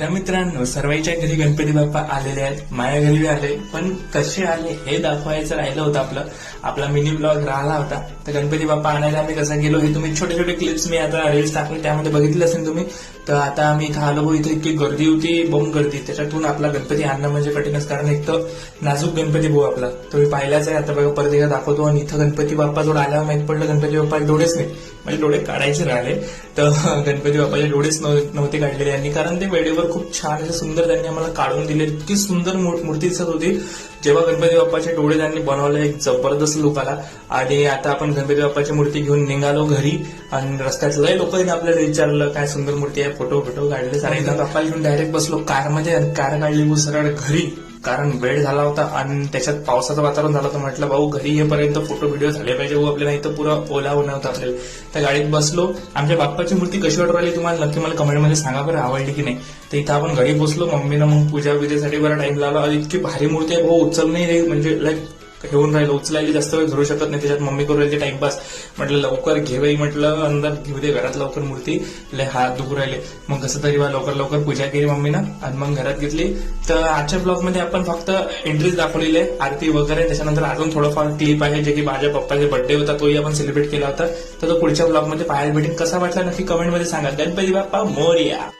तर मित्रांनो सर्वांच्या घरी गणपती बाप्पा आलेले आहेत. माझ्या घरी बी आले. पण कसे आले हे दाखवायचं राहिलं होतं आपलं. आपला मिनी ब्लॉग राहिला होता. तर गणपती बाप्पा आणायला आम्ही कसं गेलो हे तुम्ही छोटे छोटे क्लिप्स मी आता रील्स टाकले त्यामध्ये बघितले असेल तुम्ही. तर आता आम्ही इथं आलो भाऊ इथे इतकी गर्दी होती बम गर्दी. त्याच्यातून आपला गणपती आणणं म्हणजे कठीणच कारण एक तर नाजूक गणपती भाऊ आपला. तुम्ही पाहिलाच आहे. आता बघा परत एकदा दाखवतो. आणि इथं गणपती बाप्पा जोड आल्यावर माहीत पडलं गणपती बाप्पा डोळेच नाही. म्हणजे डोळे काढायचे राहिले. तर गणपती बाप्पाचे डोळेच नव्ह- नव्हते काढलेले यांनी. कारण ते वेळेवर खूप छान असं सुंदर त्यांनी आम्हाला काढून दिले. इतकी सुंदर मूर्ती दिसत होती. जेव्हा गणपती बाप्पाचे डोळे त्यांनी बनवले एक जबरदस्त लुक आला आणि आता आपण गणपती बाप्पाची मूर्ती घेऊन निघालो घरी. आणि रस्त्यात लय लोक आपल्याला विचारलं काय सुंदर मूर्ती आहे? फोटो फोटो काढले सारे बाप्पा घेऊन डायरेक्ट बसलो. कारमध्ये आणि कार काढली सरळ घरी. कारण वेळ झाला होता आणि त्याच्यात पावसाचं वातावरण झालं होतं. म्हटलं भाऊ घरी येईपर्यंत फोटो व्हिडिओ झाले पाहिजे. भाऊ आपल्याला इथं पुरं ओला होणार होता आपल्याला. त्या गाडीत बसलो. आमच्या बाप्पाची मूर्ती कशी वाटू राहिली तुम्हाला? नक्की मला कमेंटमध्ये सांगा बरं आवडली की नाही. तर इथं आपण घरी बसलो. मम्मीनं मग पूजा विजेसाठी बरा टाइम लावला. इतकी भारी मूर्ती आहे. भाऊ उचल नाही रे म्हणजे लाईक घेऊन राहिलं. उचलायला जास्त वेळ धरू शकत नाही. त्याच्यात मम्मी करू राहिली टाइमपास. म्हटलं लवकर घेवाई म्हटलं अंदर घेऊ दे घरात लवकर मूर्ती. लय हात दुखू राहिले. मग कसं तरी लवकर लवकर पूजा केली मम्मीनं आणि मग घरात घेतली. तर आजच्या ब्लॉगमध्ये आपण फक्त एंट्रीज दाखवलेली आहे आरती वगैरे. त्याच्यानंतर अजून थोडंफार क्लिप आहे जे की माझ्या पप्पाचे बर्थडे होता तोही आपण सेलिब्रेट केला होता. तर तो पुढच्या ब्लॉगमध्ये पाहायला भेटेल. कसा वाटला नक्की कमेंटमध्ये सांगा. गणपती बाप्पा मोर्या.